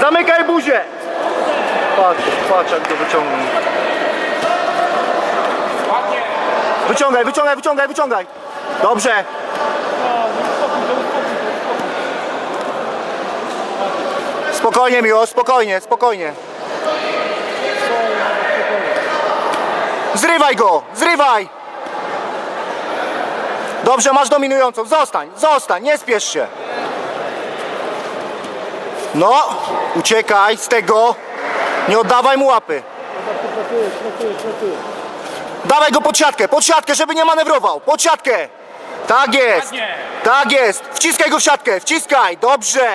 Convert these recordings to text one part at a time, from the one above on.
Zamykaj buzię! Patrz, patrz jak go wyciągnij. Wyciągaj, wyciągaj, wyciągaj, wyciągaj. Dobrze. Spokojnie, miło, spokojnie, spokojnie. Zrywaj go, zrywaj. Dobrze, masz dominującą. Zostań, zostań, nie spiesz się. No, uciekaj z tego. Nie oddawaj mu łapy. Dawaj go pod siatkę, pod siatkę, żeby nie manewrował. Pod siatkę. Tak jest. Tak jest. Wciskaj go w siatkę, wciskaj. Dobrze.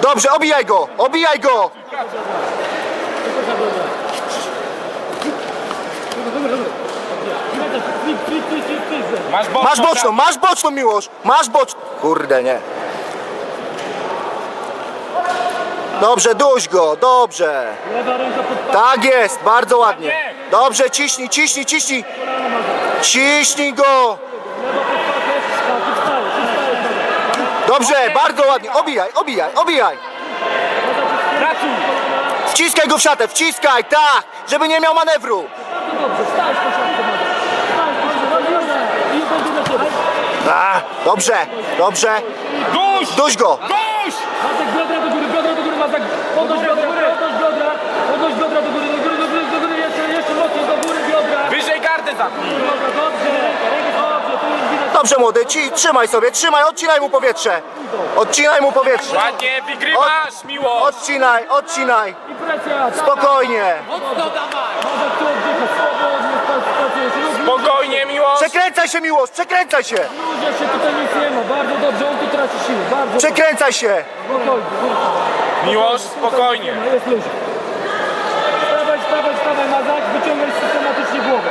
Dobrze, obijaj go, obijaj go. Masz boczną. Masz boczną, boczną miłość. Masz boczną. Kurde, nie. Dobrze, duś go, dobrze. Lewa ręka pod Tak jest, bardzo ładnie. Dobrze, ciśnij, ciśnij, ciśnij. Ciśnij go. tak. Dobrze, bardzo ładnie. Obijaj, obijaj, obijaj. Pracuj. Wciskaj go w siatę, wciskaj, tak, żeby nie miał manewru. Dobrze, wstajesz po siatce, Mazak. Wstajesz, bardzo dobrze. I będzie na ciebie. A, dobrze, dobrze. Duś. Duś go. Duś. Mazak, biodra do Mazak. Podnoś biodra, podnoś biodra. Podnoś biodra do góry, do góry, do góry, do góry, jeszcze, jeszcze mocniej do góry, biodra. Wyżej gardę zamknij. Dobra, dobrze, dobrze, tu już widać. Dobrze, młody, ci, trzymaj sobie, trzymaj, odcinaj mu powietrze. Odcinaj mu powietrze. Ładnie, wygrywasz, miło. Odcinaj, odcinaj. I presja, tak. Spokojnie. Mazak, tu oddycha, swobodnie, pracujesz. Ludzie, Spokojnie, miło. Przekręcaj się, miłość, przekręcaj się. ludzie się tutaj nic nie ma, bardzo dobrze, on tu traci siły, bardzo Przekręcaj się. spokojnie. Miłosz, spokojnie. No jest luźno. Wstawaj, wstawaj, wstawaj, Mazak, wyciągaj systematycznie głowę.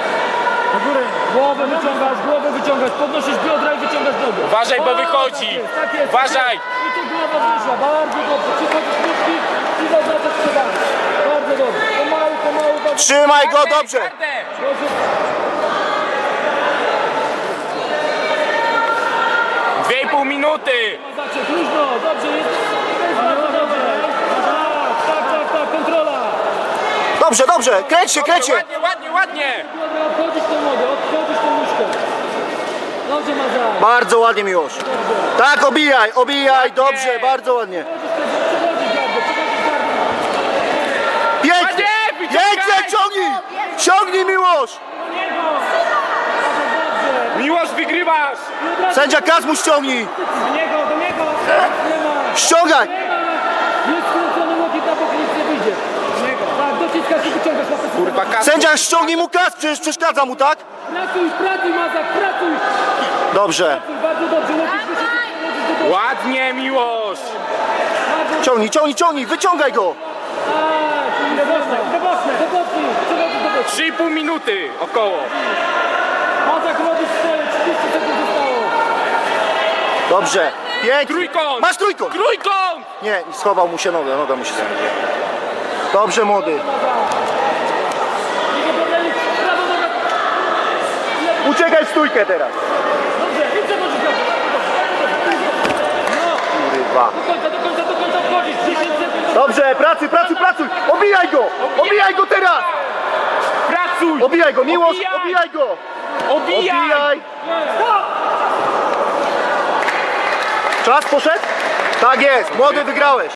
Do góry. Głowę wyciągasz, głowę wyciągasz, podnosisz biodra i wyciągasz nogę. Uważaj, bo wychodzi. Tak jest, tak jest. Uważaj. I tu głowa wyszła, bardzo dobrze. Przychodzisz nóżki i zaznaczasz przewagę. Bardzo dobrze. Pomału, pomału, bardzo Trzymaj go, dobrze. Dwie i pół minuty. Luźno, dobrze jest. Jest bardzo dobrze. Tak, tak, tak, tak, kontrola. Dobrze, dobrze, kręć się, kręć się. Ładnie, ładnie, ładnie. Biodra, odchodzisz tą nogę, odchodzisz tą nóżkę. Dobrze, Mazak. Bardzo ładnie, miłość. Tak, obijaj, obijaj, dobrze, bardzo ładnie. Pięknie, pięknie, ciągnij. Ciągnij, dobrze. Miłosz, wygrywasz. Sędzia Kazmuś ciągnij. Do niego, do niego. Ściągaj. Jest skrócony łokieć na bok, nic nie wyjdzie. Tak, dociskasz i wyciągasz łapę. Kurwa, kas. Sędzia ściągnij mu kas, przecież przeszkadza mu, tak? Pracuj, pracuj, Mazak, pracuj. Dobrze. Pracuj, bardzo dobrze. Łokieć wyszedł. Ładnie. Bardzo Ciągnij, ciągnij, ciągnij, wyciągaj go. Tak, do i pół minuty około. Mazak robi swoje, 30 sekund zostało. Dobrze, pięknie. Trójkąt. Masz trójkąt. Trójkąt. Nie, schował mu się nogę, noga mu się zamknie. Dobrze, młody. Uciekaj w stójkę teraz. Dobrze, i przechodzisz gardę. No, Kurwa. do końca, do końca, do końca wchodzisz. 10 sekund. Dobrze, pracuj, pracuj, pracuj. Obijaj go, obijaj go teraz. Pracuj. Obijaj go, miłość, Obijaj. obijaj go. Obijaj. Obijaj. Czas poszedł? Tak jest, młody wygrałeś.